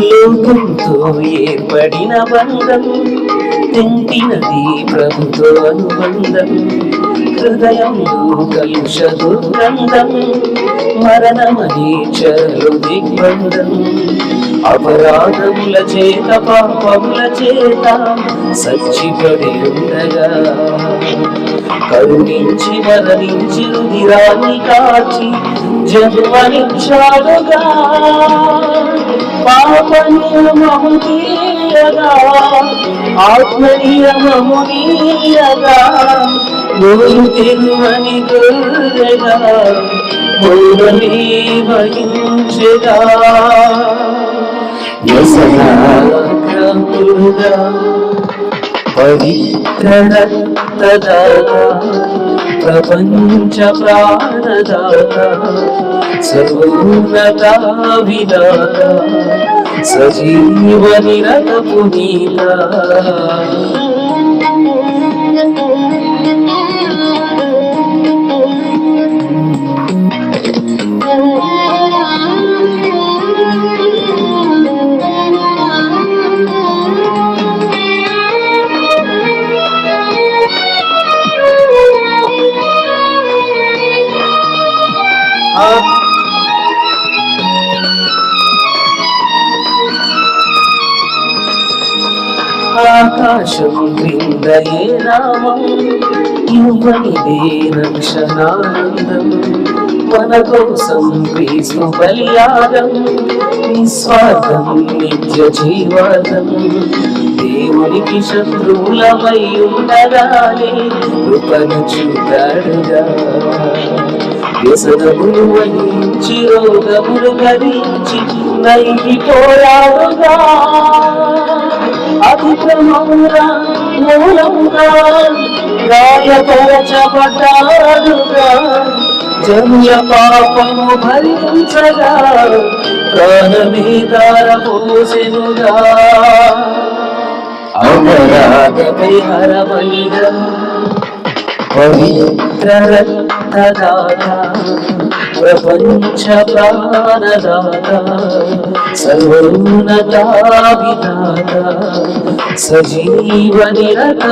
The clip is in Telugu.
లోకంతో ఏర్పడిన బంధం తెంపినది ప్రభుతో అనుబంధం హృదయంలో కలుష దుర్గంధం మరణమనే చరు దిగ్బంధం అపరాధముల చేత పాపముల చేత సచ్చిపడి ఉండగా కరుణించి మరణించి రుదిరాన్ని కాచి జన్మనిచ్చాడుగా. పాప తీయగా ఆత్మ నీయగా నోరు తెరువని గొర్రెగా మౌనమే వహించగా పవిత్ర ప్రపంచ ప్రాణ ప్రాణదాత సర్వోన్నత విదాత సజీవ నిరత పునీత ఆకాశం క్రిందయే నామం ఇవ్వనిదే రక్షణానందం మన కోసం క్రీస్తు బలియాగం నిస్వార్థం నిత్య జీవాదం దేవునికి శత్రువులమై ఉండగానే కృపను చూడగా వ్యసనములు వహించి రోగములు భరించి నైపోయాడుగా అతిక్రమముగా మూలముగా గాయపరచబడ్డాడుగా జనుల పాపము భరించగా ప్రాణమే దారపోసెనుగా అమరాగపై హరమలిగా పవిత్ర రక్తదాత ప్రపంచ ప్రాణదాత సర్వోన్నత సజీవ నిరత